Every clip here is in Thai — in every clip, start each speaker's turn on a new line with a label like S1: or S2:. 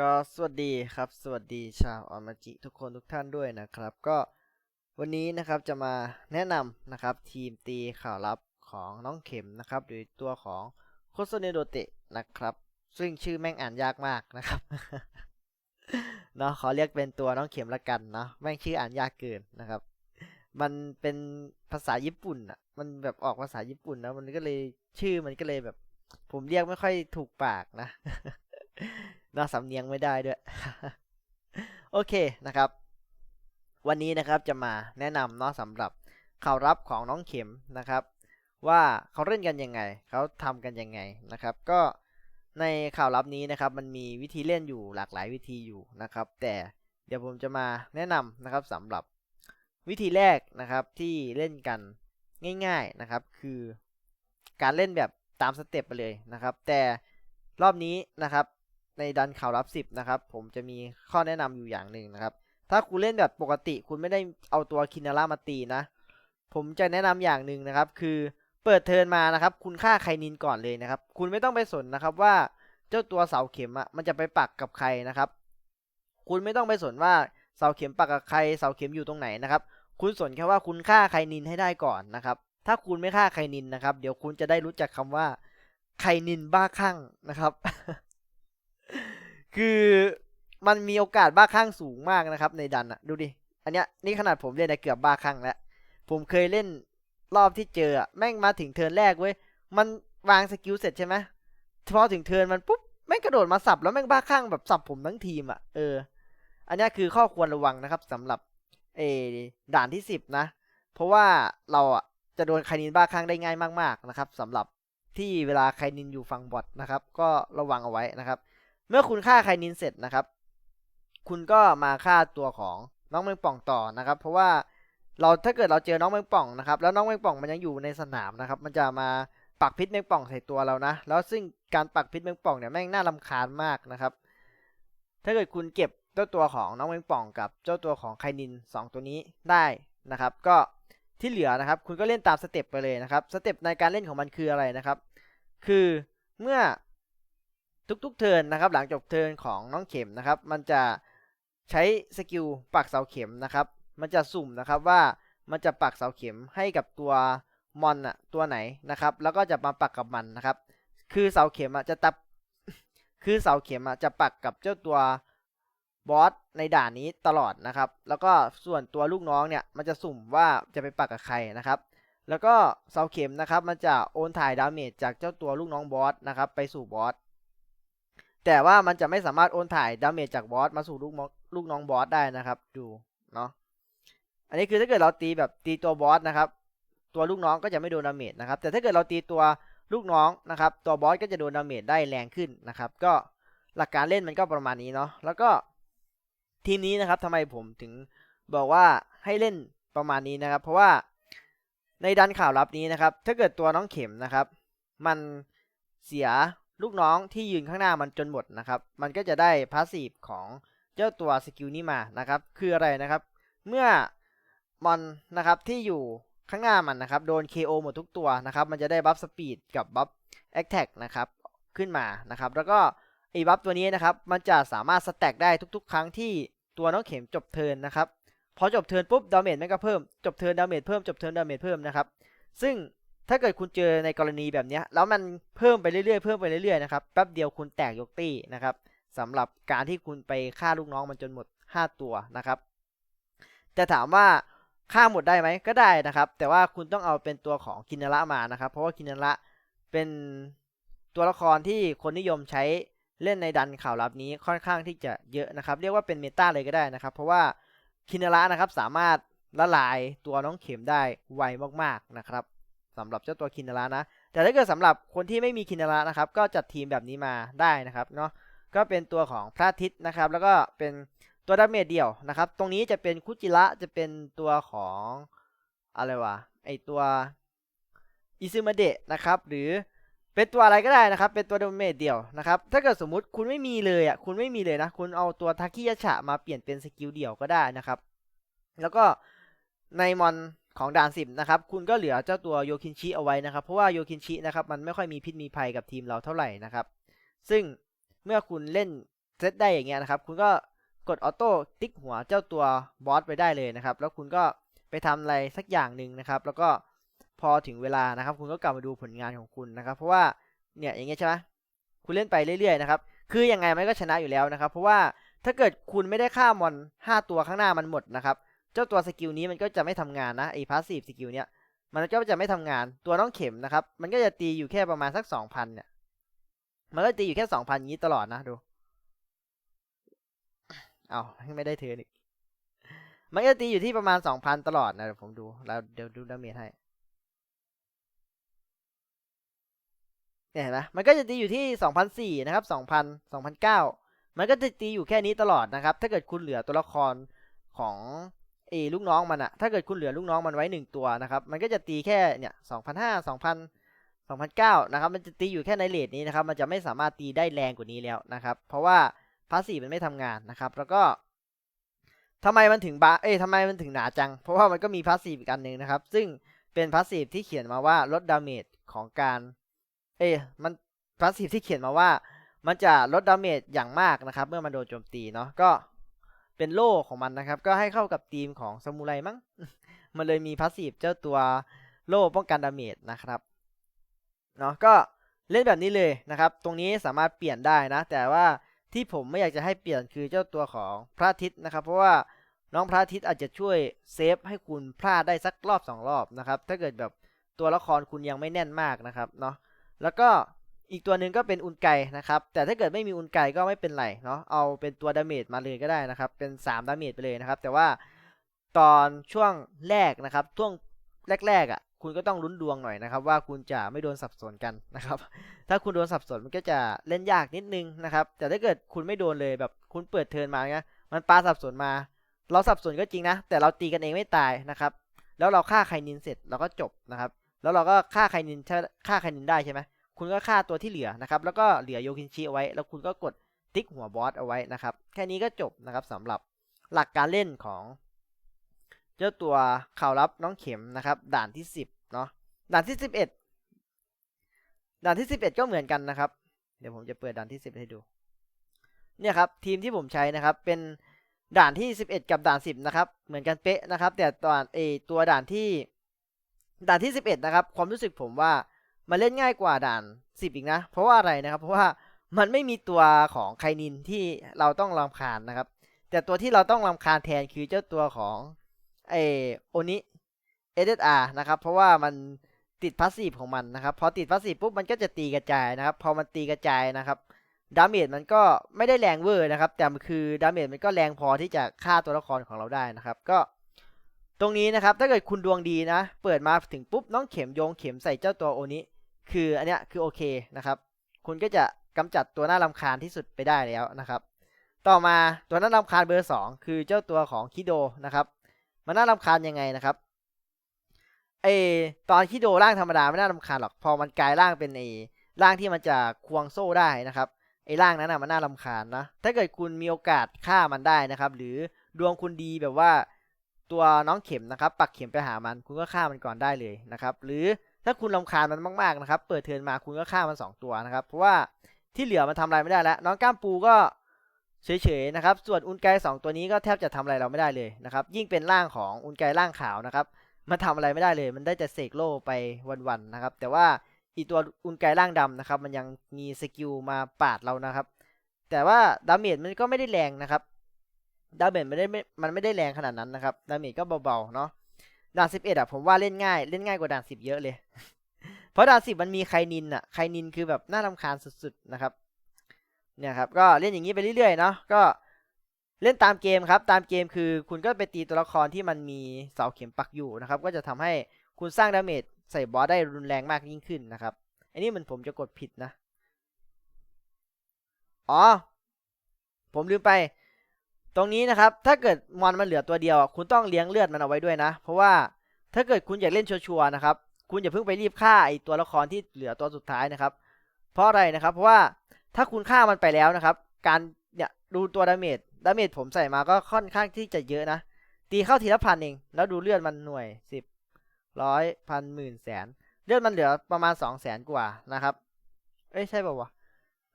S1: ก็สวัสดีครับ สวัสดีชาวออมาจิทุกคนทุกท่านด้วยนะครับ ก็วันนี้นะครับจะมาแนะนำนะครับทีมตีข่าวลับของน้องเข็มนะครับ หรือตัวของโคโซเนโดเตะนะครับ ซึ่งชื่อแม่งอ่านยากมากนะครับเนาะขอเรียกเป็นตัวน้องเข็มละกันเนาะแม่งชื่ออ่านยากเกินนะครับ มันเป็นภาษาญี่ปุ่นอะมันแบบออกภาษาญี่ปุ่นนะมันก็เลยชื่อมันก็เลยแบบ ผมเรียกไม่ค่อยถูกปากนะ น่าสำเนียงไม่ได้ด้วย โอเคนะครับ วันนี้นะครับจะมาแนะนำเนาะสำหรับข่าวรับของน้องเข็มนะครับ ว่าเขาเล่นกันยังไง เขาทำกันยังไงนะครับ ก็ในข่าวลับนี้นะครับ มันมีวิธีเล่นอยู่หลากหลายวิธีอยู่นะครับ แต่เดี๋ยวผมจะมาแนะนำนะครับสำหรับวิธีแรกนะครับที่เล่นกันง่ายๆนะครับ คือการเล่นแบบตามสเต็ปไปเลยนะครับ แต่รอบนี้นะครับ ในดันข่าวลับ10นะครับ ผมจะมีข้อแนะนำอยู่อย่างหนึ่งนะครับ ถ้าคุณเล่นแบบปกติ คุณไม่ได้เอาตัวคินาร่ามาตีนะ ผมจะแนะนำอย่างหนึ่งนะครับ คือเปิดเทิร์นมานะครับ คุณฆ่าไคนินก่อนเลยนะครับ คุณไม่ต้องไปสนนะครับว่าเจ้าตัวเสาเข็มอะมันจะไปปักกับใครนะครับ คุณไม่ต้องไปสนว่าเสาเข็มปักกับใครเสาเข็มอยู่ตรงไหนนะครับ คุณสนแค่ว่าคุณฆ่าไคนินให้ได้ก่อนนะครับ ถ้าคุณไม่ฆ่าไคนินนะครับ เดี๋ยวคุณจะได้รู้จักคำว่าไคนินบ้าคลั่งนะครับ คือมันมีโอกาสบ้าคลั่งสูงมากนะครับ ในดันอะดูดิ อันเนี้ยนี่ขนาดผมเล่นในเกือบบ้าคลั่งแล้ว ผมเคยเล่นรอบที่เจอแม่งมาถึงเทิร์นแรกเว้ย มันวางสกิลเสร็จใช่ไหมพอถึงเทิร์นมันปุ๊บแม่งกระโดดมาสับแล้วแม่งบ้าคลั่งแบบสับผมทั้งทีมอะเออ อันนี้คือข้อควรระวังนะครับสำหรับเอด่านที่สิบนะ เพราะว่าเราอะจะโดนไคนินบ้าคลั่งได้ง่ายมาก ๆนะครับสำหรับที่เวลาไคนินอยู่ฝั่งบอทนะครับ ก็ระวังเอาไว้นะครับ เมื่อคุณฆ่าไคนินเสร็จนะครับ คุณก็มาฆ่าตัวของน้องแมงป่องต่อนะครับ เพราะว่าเราถ้าเกิดเราเจอน้องแมงป่องนะครับ แล้วน้องแมงป่องมันยังอยู่ในสนามนะครับ มันจะมาปักพิษแมงป่องใส่ตัวเรานะ แล้วซึ่งการปักพิษแมงป่องเนี่ยแม่งน่ารำคาญมากนะครับ ถ้าเกิดคุณเก็บเจ้าตัวของน้องแมงป่องกับเจ้าตัวของไคนินสองตัวนี้ได้นะครับ ก็ที่เหลือนะครับ คุณก็เล่นตามสเต็ปไปเลยนะครับ สเต็ปในการเล่นของมันคืออะไรนะครับ คือเมื่อ ทุกๆเทิร์นนะครับ หลังจบเทิร์นของน้องเข็มนะครับ มันจะใช้สกิลปักเสาเข็มนะครับ มันจะสุ่มนะครับว่ามันจะปักเสาเข็มให้กับตัวมอนอะตัวไหนนะครับ แล้วก็จะมาปักกับมันนะครับ คือเสาเข็มอะจะตับ คือเสาเข็มอะจะปักกับเจ้าตัวบอสในด่านนี้ตลอดนะครับ แล้วก็ส่วนตัวลูกน้องเนี่ยมันจะสุ่มว่าจะไปปักกับใครนะครับ แล้วก็เสาเข็มนะครับมันจะโอนถ่ายดาเมจจากเจ้าตัวลูกน้องบอสนะครับไปสู่บอส แต่ว่ามันจะไม่สามารถโอนถ่ายดาเมจจากบอสมาสู่ลูกน้องลูกน้องบอสได้นะครับ ดูเนาะอันนี้คือถ้าเกิดเราตีแบบตีตัวบอสนะครับ ตัวลูกน้องก็จะไม่โดนดาเมจนะครับ แต่ถ้าเกิดเราตีตัวลูกน้องนะครับ ตัวบอสก็จะโดนดาเมจได้แรงขึ้นนะครับ ก็หลักการเล่นมันก็ประมาณนี้เนาะแล้วก็ทีมนี้นะครับทำไมผมถึงบอกว่าให้เล่นประมาณนี้นะครับ เพราะว่าในดันข่าวลับนี้นะครับ ถ้าเกิดตัวน้องเข็มนะครับ มันเสีย ลูกน้องที่ยืนข้างหน้ามันจนหมดนะครับ มันก็จะได้พาสซีฟของเจ้าตัวสกิลนี้มานะครับ คืออะไรนะครับ เมื่อมอนนะครับที่อยู่ข้างหน้ามันนะครับ โดน KO หมดทุกตัวนะครับ มันจะได้บัฟสปีดกับบัฟแอคแท็กนะครับขึ้นมานะครับ แล้วก็ไอ้บัฟตัวนี้นะครับ มันจะสามารถสแต็กได้ทุก ๆ ครั้งที่ตัวน้องเข็มจบเทิร์นนะครับ พอจบเทิร์นปุ๊บดาเมจมันก็เพิ่ม จบเทิร์นดาเมจเพิ่ม จบเทิร์นดาเมจเพิ่มนะครับ ซึ่ง ถ้าเกิดคุณเจอในกรณีแบบนี้แล้วมันเพิ่มไปเรื่อยๆเพิ่มไปเรื่อยๆนะครับแป๊บเดียวคุณแตกยกตี้นะครับสำหรับการที่คุณไปฆ่าลูกน้องมันจนหมด 5 ตัวนะครับแต่ถามว่าฆ่าหมดได้ไหมก็ได้นะครับ แต่ว่าคุณต้องเอาเป็นตัวของคินาระมานะครับ เพราะว่าคินาระเป็นตัวละครที่คนนิยมใช้เล่นในดันข่าวลับนี้ค่อนข้างที่จะเยอะนะครับ เรียกว่าเป็นเมตาเลยก็ได้นะครับ เพราะว่าคินาระนะครับสามารถละลายตัวน้องเข็มได้ไวมากๆนะครับ สำหรับเจ้าตัวคินาระนะ แต่ถ้าเกิดสำหรับคนที่ไม่มีคินาระนะครับ ก็จัดทีมแบบนี้มาได้นะครับเนาะก็เป็นตัวของพระอาทิตย์นะครับ แล้วก็เป็นตัวดาเมจเดี่ยวนะครับ ตรงนี้จะเป็นคุจิระจะเป็นตัวของอะไรวะไอตัวอิซึมาเดะนะครับ หรือเป็นตัวอะไรก็ได้นะครับ เป็นตัวดาเมจเดี่ยวนะครับ ถ้าเกิดสมมุติคุณไม่มีเลยอะคุณไม่มีเลยนะ คุณเอาตัวทาคิยะฉะมาเปลี่ยนเป็นสกิลเดี่ยวก็ได้นะครับ แล้วก็ในมอน ของด่านสิบนะครับ คุณก็เหลือเจ้าตัวโยคินชิเอาไว้นะครับ เพราะว่าโยคินชินะครับมันไม่ค่อยมีพิษมีภัยกับทีมเราเท่าไหร่นะครับ ซึ่งเมื่อคุณเล่นเซตได้อย่างเงี้ยนะครับ คุณก็กดออโต้ติ๊กหัวเจ้าตัวบอสไปได้เลยนะครับ แล้วคุณก็ไปทำอะไรสักอย่างหนึ่งนะครับ แล้วก็พอถึงเวลานะครับ คุณก็กลับมาดูผลงานของคุณนะครับ เพราะว่าเนี่ยอย่างเงี้ยใช่ไหมคุณเล่นไปเรื่อยๆนะครับ คือยังไงมันก็ชนะอยู่แล้วนะครับ เพราะว่าถ้าเกิดคุณไม่ได้ฆ่ามอน 5 ตัวข้างหน้ามันหมดนะครับ เจ้าตัวสกิลนี้มันก็จะไม่ทำงานนะไอ้พาสซีฟสกิลเนี้ยมันก็จะไม่ทำงานตัวน้องเข็มนะครับ มันก็จะตีอยู่แค่ประมาณสักสองพันเนี่ย มันก็ตีอยู่แค่สองพันนี้ตลอดนะดู เอาไม่ได้เธอนี่มันก็ตีอยู่ที่ประมาณสองพันตลอดนะเดี๋ยวผมดูแล้วเดี๋ยวดูดาเมจให้เนี่ยเห็นไหมมันก็จะตีอยู่ที่สองพันสี่นะครับสองพันสองพันเก้ามันก็จะตีอยู่แค่นี้ตลอดนะครับ ถ้าเกิดคุณเหลือตัวละครของ อลูกน้องมันอะถ้าเกิดคุณเหลือลูกน้องมันไว้หนึ่งตัวนะครับ มันก็จะตีแค่เนี่ยสองพันห้าสองพันสองพันเก้านะครับ มันจะตีอยู่แค่ในเลทนี้นะครับ มันจะไม่สามารถตีได้แรงกว่านี้แล้วนะครับ เพราะว่าพาสซีฟมันไม่ทำงานนะครับ แล้วก็ทำไมมันถึงบาเอ้ยทำไมมันถึงหนาจัง เพราะว่ามันก็มีพาสซีฟอีกอันหนึ่งนะครับ ซึ่งเป็นพาสซีฟที่เขียนมาว่าลดดาเมจของการ เอ้ยมันพาสซีฟที่เขียนมาว่า มันจะลดดาเมจอย่างมากนะครับ เมื่อมันโดนโจมตีเนาะ ก็ เป็นโล่ของมันนะครับ ก็ให้เข้ากับทีมของซามูไรมั้ง มันเลยมีพาสซีฟเจ้าตัวโล่ป้องกันดาเมจนะครับ เนาะก็เล่นแบบนี้เลยนะครับ ตรงนี้สามารถเปลี่ยนได้นะ แต่ว่าที่ผมไม่อยากจะให้เปลี่ยนคือเจ้าตัวของพระอาทิตย์นะครับ เพราะว่าน้องพระอาทิตย์อาจจะช่วยเซฟให้คุณพลาดได้สักรอบสองรอบนะครับ ถ้าเกิดแบบตัวละครคุณยังไม่แน่นมากนะครับเนาะ แล้วก็ อีกตัวหนึ่งก็เป็นอุนไกนะครับ แต่ถ้าเกิดไม่มีอุนไกก็ไม่เป็นไรเนาะ เอาเป็นตัวดาเมจมาเลยก็ได้นะครับ เป็น3ดาเมจไปเลยนะครับ แต่ว่าตอนช่วงแรกนะครับ ช่วงแรกๆอะ คุณก็ต้องลุ้นดวงหน่อยนะครับ ว่าคุณจะไม่โดนสับสนกันนะครับ ถ้าคุณโดนสับสนมันก็จะเล่นยากนิดนึงนะครับ แต่ถ้าเกิดคุณไม่โดนเลยแบบคุณเปิดเทินมาเงี้ย มันปาสับสนมา เราสับสนก็จริงนะ แต่เราตีกันเองไม่ตายนะครับ แล้วเราฆ่าใครนินเสร็จเราก็จบนะครับ แล้วเราก็ฆ่าใครนินฆ่าใครนินได้ใช่ไหม คุณก็ฆ่าตัวที่เหลือนะครับ แล้วก็เหลือโยคินชิเอาไว้ แล้วคุณก็กดติ๊กหัวบอสเอาไว้นะครับ แค่นี้ก็จบนะครับสำหรับหลักการเล่นของ เจ้าตัวข่าวลับน้องเข็มนะครับ ด่านที่สิบเนาะด่านที่สิบเอ็ดด่านที่สิบเอ็ดก็เหมือนกันนะครับ เดี๋ยวผมจะเปิดด่านที่สิบให้ดู เนี่ยครับทีมที่ผมใช้นะครับ เป็นด่านที่สิบเอ็ดกับด่านสิบนะครับ เหมือนกันเป๊ะนะครับ แต่ตอนเอตัวด่านที่ด่านที่สิบเอ็ดนะครับ ความรู้สึกผมว่า มันเล่นง่ายกว่าด่านสิบอีกนะ เพราะว่าอะไรนะครับ เพราะว่ามันไม่มีตัวของไคนินที่เราต้องรำคาญนะครับ แต่ตัวที่เราต้องรำคาญแทนคือเจ้าตัวของไอโอนิเอเดอาร์นะครับ เพราะว่ามันติดพาสซีฟของมันนะครับ พอติดพาสซีฟปุ๊บมันก็จะตีกระจายนะครับ พอมันตีกระจายนะครับดาเมจมันก็ไม่ได้แรงเวอร์นะครับ แต่มันคือดาเมจมันก็แรงพอที่จะฆ่าตัวละครของเราได้นะครับ ก็ตรงนี้นะครับ ถ้าเกิดคุณดวงดีนะ เปิดมาถึงปุ๊บน้องเข็มโยงเข็มใส่เจ้าตัวโอนิ คืออันเนี้ยคือโอเคนะครับ คุณก็จะกำจัดตัวน่ารำคาญที่สุดไปได้แล้วนะครับ ต่อมาตัวน่ารำคาญเบอร์สองคือเจ้าตัวของคิโดนะครับมันน่ารำคาญยังไงนะครับไอตอนคิโดร่างธรรมดาไม่น่ารำคาญหรอกพอมันกลายร่างเป็นไอร่างที่มันจะควงโซ่ได้นะครับไอร่างนั้นนะมันน่ารำคาญนะ ถ้าเกิดคุณมีโอกาสฆ่ามันได้นะครับ หรือดวงคุณดีแบบว่าตัวน้องเข็มนะครับ ปักเข็มไปหามัน คุณก็ฆ่ามันก่อนได้เลยนะครับ หรือ ถ้าคุณรำคาญมันมากๆนะครับ เปิดเทินมาคุณก็ฆ่ามัน 2 ตัวนะครับ เพราะว่าที่เหลือมันทำอะไรไม่ได้แล้ว น้องก้ามปูก็เฉยๆนะครับ ส่วนอุนไกสองตัวนี้ก็แทบจะทำอะไรเราไม่ได้เลยนะครับ ยิ่งเป็นร่างของอุนไกร่างขาวนะครับมันทำอะไรไม่ได้เลย มันได้แต่เสกโล่ไปวันๆนะครับ แต่ว่าอีตัวอุนไกร่างดำนะครับ มันยังมีสกิลมาปาดเรานะครับ แต่ว่าดาเมจมันก็ไม่ได้แรงนะครับดาเมจไม่ได้มันไม่ได้แรงขนาดนั้นนะครับดาเมจก็เบาๆเนาะ ด่านสิบเอ็ดอะผมว่าเล่นง่ายเล่นง่ายกว่าด่านสิบเยอะเลย เพราะด่านสิบมันมีไคนินอะไคนินคือแบบน่ารำคาญสุดๆนะครับ เนี่ยครับก็เล่นอย่างนี้ไปเรื่อยๆเนาะก็เล่นตามเกมครับ ตามเกมคือคุณก็ไปตีตัวละครที่มันมีเสาเข็มปักอยู่นะครับ ก็จะทำให้คุณสร้างดาเมจใส่บอสได้รุนแรงมากยิ่งขึ้นนะครับ อันนี้มันผมจะกดผิดนะ อ๋อ ผมลืมไป ตรงนี้นะครับ ถ้าเกิดมอนมันเหลือตัวเดียว คุณต้องเลี้ยงเลือดมันเอาไว้ด้วยนะ เพราะว่าถ้าเกิดคุณอยากเล่นชัวร์นะครับ คุณอย่าเพิ่งไปรีบฆ่าไอตัวละครที่เหลือตัวสุดท้ายนะครับ เพราะอะไรนะครับ เพราะว่าถ้าคุณฆ่ามันไปแล้วนะครับ การเนี่ยดูตัวดาเมจ ดาเมจผมใส่มาก็ค่อนข้างที่จะเยอะนะ ตีเข้าทีละพันเอง แล้วดูเลือดมันหน่วยสิบร้อยพันหมื่นแสน เลือดมันเหลือประมาณสองแสนกว่านะครับ เอ้ยใช่ป่าวะ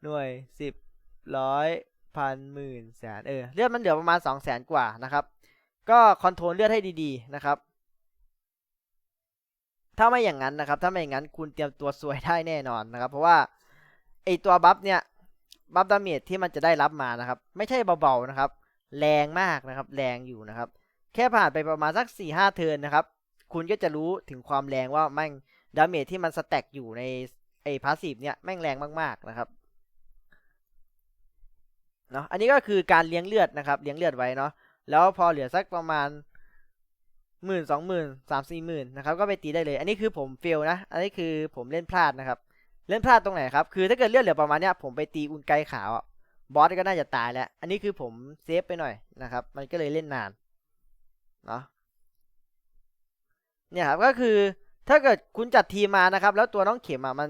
S1: หน่วยสิบร้อย พันหมื่นแสนเออเลือดมันเหลือประมาณสองแสนกว่านะครับ ก็คอนโทรลเลือดให้ดีๆนะครับ ถ้าไม่อย่างนั้นนะครับ ถ้าไม่อย่างนั้นคุณเตรียมตัวซวยได้แน่นอนนะครับ เพราะว่าไอตัวบัฟเนี่ยบัฟดาเมจที่มันจะได้รับมานะครับ ไม่ใช่เบาๆนะครับ แรงมากนะครับ แรงอยู่นะครับ แค่ผ่านไปประมาณสักสี่ห้าเทิร์นนะครับ คุณก็จะรู้ถึงความแรงว่าแม่งดาเมจที่มันสแต็กอยู่ในไอพาสซีฟเนี่ยแม่งแรงมากๆนะครับ เนาะอันนี้ก็คือการเลี้ยงเลือดนะครับ เลี้ยงเลือดไว้เนาะแล้วพอเหลือสักประมาณหมื่นสองหมื่นสามสี่หมื่นนะครับก็ไปตีได้เลย อันนี้คือผมเฟลนะ อันนี้คือผมเล่นพลาดนะครับ เล่นพลาดตรงไหนครับ คือถ้าเกิดเลือดเหลือประมาณเนี้ยผมไปตีอุนไกขาวบอสก็น่าจะตายแล้ว อันนี้คือผมเซฟไปหน่อยนะครับ มันก็เลยเล่นนานเนาะเนี่ยครับก็คือถ้าเกิดคุณจัดทีมมานะครับ แล้วตัวน้องเข็มอะมัน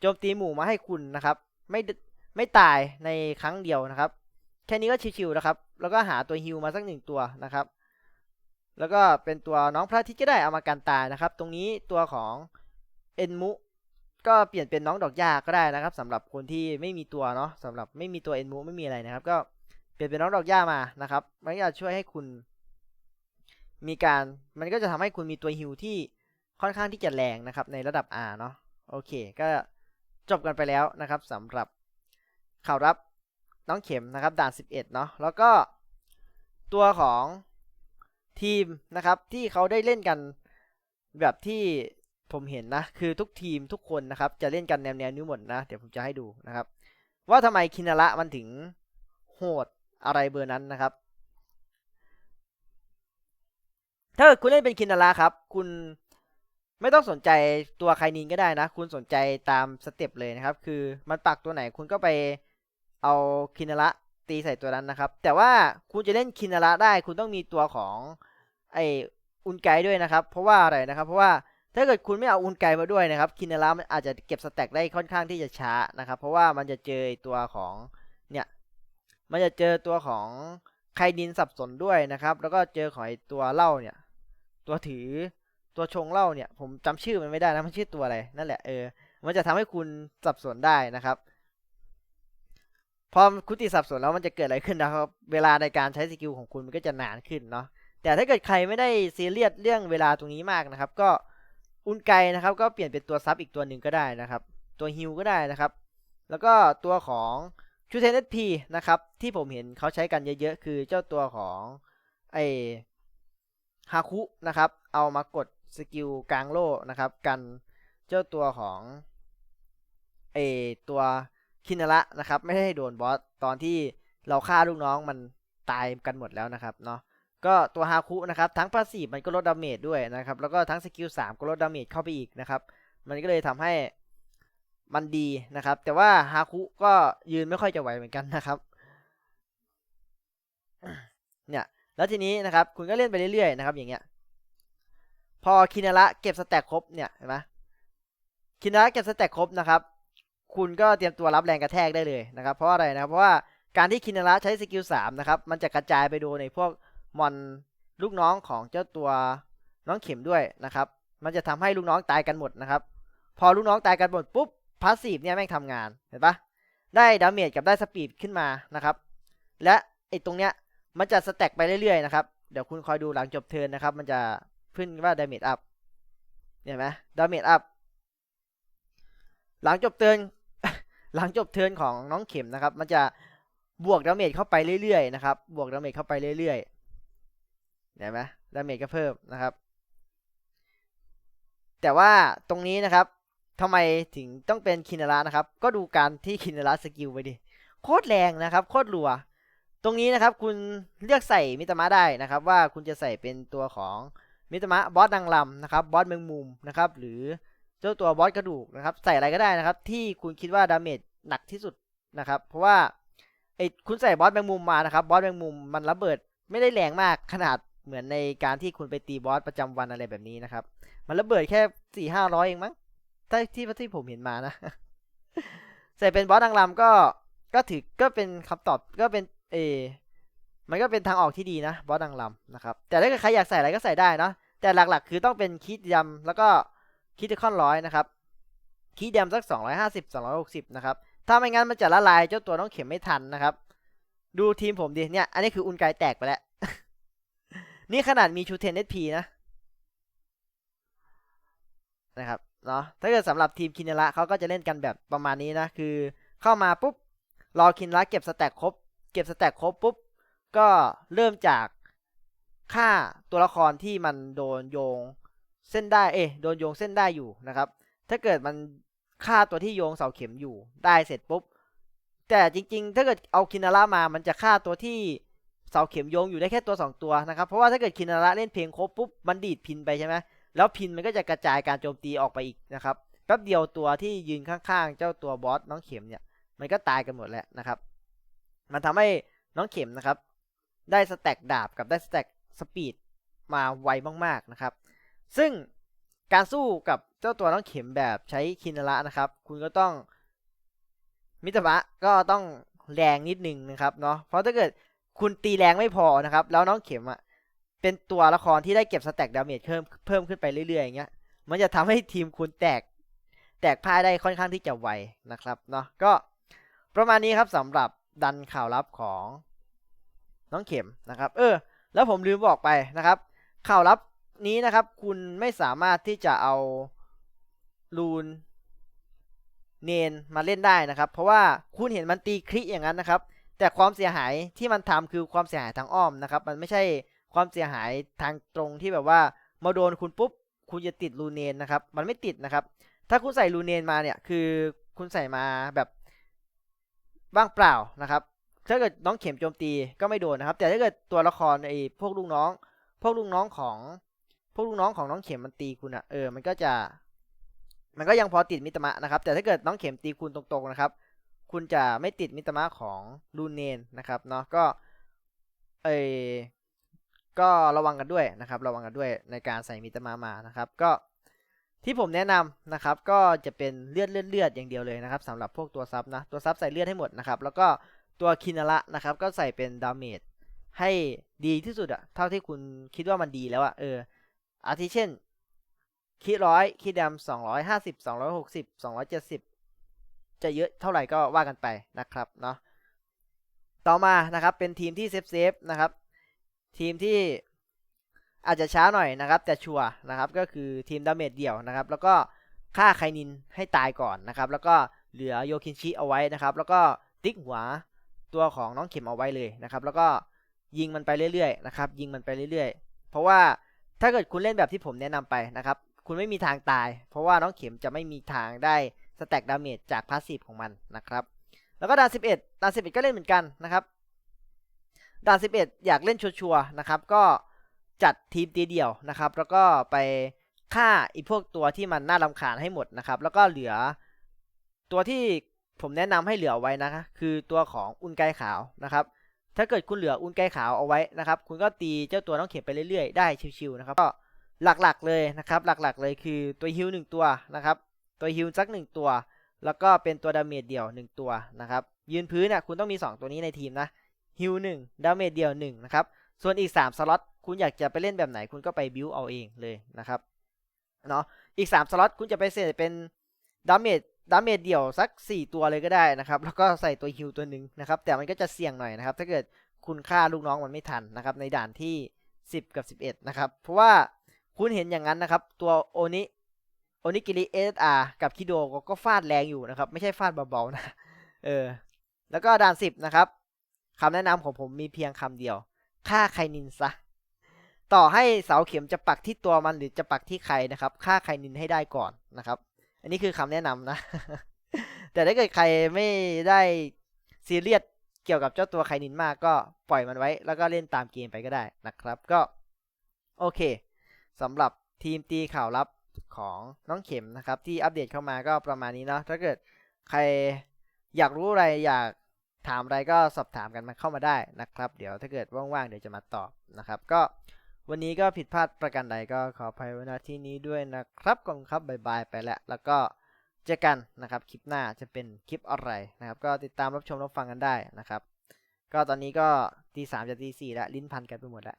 S1: โจมตีหมู่มาให้คุณนะครับ ไม่ ไม่ตายในครั้งเดียวนะครับ แค่นี้ก็ชิวๆนะครับ แล้วก็หาตัวฮิวมาสักหนึ่งตัวนะครับ แล้วก็เป็นตัวน้องพระอาทิตย์ก็ได้เอามากันตายนะครับ ตรงนี้ตัวของเอ็นมุก็เปลี่ยนเป็นน้องดอกหญ้าก็ได้นะครับสำหรับคนที่ไม่มีตัวเนาะสำหรับไม่มีตัวเอ็นมุไม่มีอะไรนะครับ ก็เปลี่ยนเป็นน้องดอกหญ้ามานะครับ มันก็จะช่วยให้คุณ มีการมันก็จะทำให้คุณมีตัวฮิวที่ค่อนข้างที่จะแรงนะครับ ในระดับ R เนาะโอเค ก็จบกันไปแล้วนะครับสำหรับ ข่าวรับน้องเข็มนะครับด่าน 11 เนาะแล้วก็ตัวของทีมนะครับที่เขาได้เล่นกันแบบที่ผมเห็นนะ คือทุกทีมทุกคนนะครับ จะเล่นกันแนวแนวนี้หมดนะ เดี๋ยวผมจะให้ดูนะครับ ว่าทำไมคินาระมันถึงโหดอะไรเบอร์นั้นนะครับ ถ้าคุณเล่นเป็นคินาระครับ คุณไม่ต้องสนใจตัวไคนินก็ได้นะ คุณสนใจตามสเต็ปเลยนะครับ คือมันปักตัวไหนคุณก็ไป เอาคินาระตีใส่ตัวนั้นนะครับ แต่ว่าคุณจะเล่นคินาระได้คุณต้องมีตัวของไออุนไกด้วยนะครับ เพราะว่าอะไรนะครับ เพราะว่าถ้าเกิดคุณไม่เอาอุนไกมาด้วยนะครับคินาระมันอาจจะเก็บสแต็กได้ค่อนข้างที่จะช้านะครับ เพราะว่ามันจะเจอตัวของเนี่ยมันจะเจอตัวของไคนินสับสนด้วยนะครับ แล้วก็เจอของไอตัวเล้าเนี่ย ตัวถือตัวชงเล้าเนี่ย ผมจำชื่อมันไม่ได้นะมันชื่อตัวอะไรนั่นแหละเออมันจะทำให้คุณสับสนได้นะครับ พอคุณติดสับสนแล้วมันจะเกิดอะไรขึ้นนะครับ เวลาในการใช้สกิลของคุณมันก็จะนานขึ้นเนาะ แต่ถ้าเกิดใครไม่ได้ซีเรียสเรื่องเวลาตรงนี้มากนะครับ ก็อุนไกนะครับ ก็เปลี่ยนเป็นตัวซับอีกตัวหนึ่งก็ได้นะครับ ตัวฮิวก็ได้นะครับ แล้วก็ตัวของชูเทนเอสพีนะครับ ที่ผมเห็นเขาใช้กันเยอะๆ คือเจ้าตัวของไอฮาคุนะครับ เอามากดสกิลกลางโล่นะครับ กันเจ้าตัวของไอตัว คินาระนะครับ ไม่ให้โดนบอสตอนที่เราฆ่าลูกน้องมันตายกันหมดแล้วนะครับเนาะก็ตัวฮาคุนะครับทั้งพาสซีฟมันก็ลดดาเมจด้วยนะครับ แล้วก็ทั้งสกิล3ก็ลดดาเมจเข้าไปอีกนะครับ มันก็เลยทำให้มันดีนะครับ แต่ว่าฮาคุก็ยืนไม่ค่อยจะไหวเหมือนกันนะครับเนี่ยแล้วทีนี้นะครับ คุณก็เล่นไปเรื่อยๆนะครับอย่างเงี้ย พอคินาระเก็บสแต็กครบเนี่ยเห็นไหมคินาระเก็บสแต็กครบนะครับ คุณก็เตรียมตัวรับแรงกระแทกได้เลยนะครับเพราะอะไรนะครับเพราะว่าการที่คินาระใช้สกิลสามนะครับมันจะกระจายไปโดนในพวกมอนลูกน้องของเจ้าตัวน้องเข็มด้วยนะครับ มันจะทำให้ลูกน้องตายกันหมดนะครับ พอลูกน้องตายกันหมดปุ๊บพาสซีฟเนี่ยแม่งทำงานเห็นปะได้ดาเมจกับได้สปีดขึ้นมานะครับ และไอ้ตรงเนี้ยมันจะสแต็กไปเรื่อยๆนะครับเดี๋ยวคุณคอยดูหลังจบเทิร์นนะครับ มันจะขึ้นว่าดาเมจอัพเห็นไหมดาเมจอัพหลังจบเทิร์น หลังจบเทิร์นของน้องเข็มนะครับ มันจะบวกดาเมจเข้าไปเรื่อยๆนะครับ บวกดาเมจเข้าไปเรื่อยๆเห็นไหมดาเมจก็เพิ่มนะครับ แต่ว่าตรงนี้นะครับทำไมถึงต้องเป็นคินาระนะครับ ก็ดูการที่คินาระสกิลไปดิ โคตรแรงนะครับ โคตรรัว ตรงนี้นะครับ คุณเลือกใส่มิตามะได้นะครับ ว่าคุณจะใส่เป็นตัวของมิตามะบอสดังลำนะครับ บอสแมงมุมนะครับ หรือ เจ้าตัวบอสกระดูกนะครับ ใส่อะไรก็ได้นะครับ ที่คุณคิดว่าดาเมจหนักที่สุดนะครับ เพราะว่าไอ้คุณใส่บอสแมงมุมมานะครับบอสแมงมุมมันระเบิดไม่ได้แรงมากขนาดเหมือนในการที่คุณไปตีบอสประจำวันอะไรแบบนี้นะครับ มันระเบิดแค่สี่ห้าร้อยเองมั้งถ้าที่ที่ผมเห็นมานะ ใส่เป็นบอสดังลำก็ก็ถือก็เป็นคำตอบก็เป็นเอ มันก็เป็นทางออกที่ดีนะบอสดังลำนะครับ แต่ถ้าเกิดใครอยากใส่อะไรก็ใส่ได้นะแต่หลักๆ คือต้องเป็นคีดดำแล้วก็ คีดคอนร้อยนะครับคีดดำสักสองร้อยห้าสิบสองร้อยหกสิบนะครับ ถ้าไม่งั้นมันจะละลายเจ้าตัวน้องเข็มไม่ทันนะครับ ดูทีมผมดิ เนี่ย อันนี้คืออุนไกแตกไปแล้ว นี่ขนาดมีชูเทนเอสพีนะ นะครับ เนาะ ถ้าเกิดสำหรับทีมคินเนระเขาก็จะเล่นกันแบบประมาณนี้นะ คือเข้ามาปุ๊บ รอคินระเก็บสแต็กครบ เก็บสแต็กครบปุ๊บ ก็เริ่มจากฆ่าตัวละครที่มันโดนโยง เส้นได้เอโดนโยงเส้นได้อยู่นะครับ ถ้าเกิดมันฆ่าตัวที่โยงเสาเข็มอยู่ได้เสร็จปุ๊บ แต่จริงๆ ถ้าเกิดเอาคินาระมามันจะฆ่าตัวที่เสาเข็มโยงอยู่ได้แค่ตัว 2 ตัวนะครับ เพราะว่าถ้าเกิดคินาระเล่นเพลงครบปุ๊บมันดีดพินไปใช่ไหมแล้วพินมันก็จะกระจายการโจมตีออกไปอีกนะครับแป๊บเดียวตัวที่ยืนข้างๆ เจ้าตัวบอสน้องเข็มเนี่ยมันก็ตายกันหมดแล้วนะครับ มันทำให้น้องเข็มนะครับ ได้สแต็กดาบกับได้สแต็กสปีดมาไวมากๆนะครับ ซึ่งการสู้กับเจ้าตัวน้องเข็มแบบใช้คินาระนะครับ คุณก็ต้องมิตรภะก็ต้องแรงนิดนึงนะครับเนาะเพราะถ้าเกิดคุณตีแรงไม่พอนะครับ แล้วน้องเข็มอะ่ะเป็นตัวละครที่ได้เก็บสแต็กดาเมจเพิ่มเพิ่มขึ้นไปเรื่อยๆอย่างเงี้ยมันจะทำให้ทีมคุณแตกแตกพ่ายได้ค่อนข้างที่จะไวนะครับเนาะก็ประมาณนี้ครับสำหรับดันข่าวลับของน้องเข็มนะครับ เออ แล้วผมลืมบอกไปนะครับ ข่าวลับ นี้นะครับคุณไม่สามารถที่จะเอารูนเนนมาเล่นได้นะครับ เพราะว่าคุณเห็นมันตีคริอย่างนั้นนะครับ แต่ความเสียหายที่มันทำคือความเสียหายทางอ้อมนะครับ มันไม่ใช่ความเสียหายทางตรงที่แบบว่ามาโดนคุณปุ๊บ คุณจะติดรูเนนนะครับ มันไม่ติดนะครับ ถ้าคุณใส่รูเนนมาเนี่ยคือคุณใส่มาแบบว่างเปล่านะครับ ถ้าเกิดน้องเข็มโจมตีก็ไม่โดนนะครับ แต่ถ้าเกิดตัวละครไอ้พวกลูกน้อง พวกลูกน้องของ พวกลูกน้องของน้องเข็มมันตีคุณอะเออมันก็จะ มันก็ยังพอติดมิตรมะนะครับ แต่ถ้าเกิดน้องเข็มตีคุณตรงๆนะครับ คุณจะไม่ติดมิตรมะของรูนเนนนะครับเนาะก็เออก็ระวังกันด้วยนะครับ ระวังกันด้วยในการใส่มิตรมะมานะครับ ก็ที่ผมแนะนำนะครับ ก็จะเป็นเลือดเลือดเลือดอย่างเดียวเลยนะครับสำหรับพวกตัวซับนะตัวซับใส่เลือดให้หมดนะครับ แล้วก็ตัวคินาระนะครับ ก็ใส่เป็นดาเมจให้ดีที่สุดอะเท่าที่คุณคิดว่ามันดีแล้วอะเออ อาทิเช่นคีร้อยคีดดำสองร้อยห้าสิบสองร้อยหกสิบสองร้อยเจ็ดสิบจะเยอะเท่าไหร่ก็ว่ากันไปนะครับเนาะต่อมานะครับเป็นทีมที่เซฟเซฟนะครับ ทีมที่อาจจะช้าหน่อยนะครับ แต่ชัวร์นะครับก็คือทีมดาเมจเดี่ยวนะครับ แล้วก็ฆ่าไคนินให้ตายก่อนนะครับ แล้วก็เหลือโยคินชิเอาไว้นะครับ แล้วก็ติ๊กหัวตัวของน้องเข็มเอาไว้เลยนะครับ แล้วก็ยิงมันไปเรื่อยๆนะครับ ยิงมันไปเรื่อยๆ เพราะว่า ถ้าเกิดคุณเล่นแบบที่ผมแนะนำไปนะครับ คุณไม่มีทางตาย เพราะว่าน้องเข็มจะไม่มีทางได้สแต็กดาเมจจากพาสซีฟของมันนะครับ แล้วก็ด่าน11ด่าน11 ก็เล่นเหมือนกันนะครับด่าน11 อยากเล่นชัวร์ๆนะครับ ก็จัดทีมตีเดี่ยวนะครับ แล้วก็ไปฆ่าอีพวกตัวที่มันน่ารำคาญให้หมดนะครับ แล้วก็เหลือตัวที่ผมแนะนำให้เหลือไว้นะคะ คือตัวของอุนไกขาวนะครับ ถ้าเกิดคุณเหลืออุนไกขาวเอาไว้นะครับ คุณก็ตีเจ้าตัวน้องเข็มไปเรื่อยๆ ได้ชิวๆนะครับ ก็หลักๆเลยนะครับ หลักๆเลยคือตัวฮิวหนึ่งตัวนะครับ ตัวฮิวสักหนึ่งตัว แล้วก็เป็นตัวดาเมจเดี่ยวหนึ่งตัวนะครับ ยืนพื้นน่ะคุณต้องมี 2 ตัวนี้ในทีมนะฮิวหนึ่งดาเมจเดี่ยวหนึ่งนะครับ ส่วนอีก 3 สล็อต คุณอยากจะไปเล่นแบบไหน คุณก็ไปบิวเอาเองเลยนะครับ เนาะ อีก 3 สล็อต คุณจะไปเสร็จเป็นดาเมจ ดาเมจเดี่ยวสัก 4 ตัวเลยก็ได้นะครับ แล้วก็ใส่ตัวฮิวตัวหนึ่งนะครับ แต่มันก็จะเสี่ยงหน่อยนะครับ ถ้าเกิดคุณฆ่าลูกน้องมันไม่ทันนะครับ ในด่านที่ 10 กับ 11 นะครับ เพราะว่าคุณเห็นอย่างนั้นนะครับ ตัวโอนิโอนิกิริเอสอาร์กับคิโดก็ฟาดแรงอยู่นะครับ ไม่ใช่ฟาดเบาๆนะ เออ แล้วก็ด่าน 10 นะครับคำแนะนำของผมมีเพียงคำเดียวฆ่าไคนินซะต่อให้เสาเข็มจะปักที่ตัวมันหรือจะปักที่ใครนะครับฆ่าไคนินให้ได้ก่อนนะครับ อันนี้คือคำแนะนำนะ แต่ถ้าเกิดใครไม่ได้ซีเรียสเกี่ยวกับเจ้าตัวไคนินมากก็ปล่อยมันไว้ แล้วก็เล่นตามเกมไปก็ได้นะครับ ก็โอเคสำหรับทีมตีข่าวลับของน้องเข็มนะครับ ที่อัปเดตเข้ามาก็ประมาณนี้เนาะถ้าเกิดใครอยากรู้อะไรอยากถามอะไรก็สอบถามกันมาเข้ามาได้นะครับ เดี๋ยวถ้าเกิดว่างๆเดี๋ยวจะมาตอบนะครับ ก็ วันนี้ก็ผิดพลาดประการใดก็ขออภัยไว้ณที่นี้ด้วยนะครับก่อนครับบายบายไปแล้วแล้วก็เจอกันนะครับคลิปหน้าจะเป็นคลิปอะไรนะครับ ก็ติดตามรับชมรับฟังกันได้นะครับ ก็ตอนนี้ก็ตีสามจะตีสี่แล้วลิ้นพันกันไปหมดแล้ว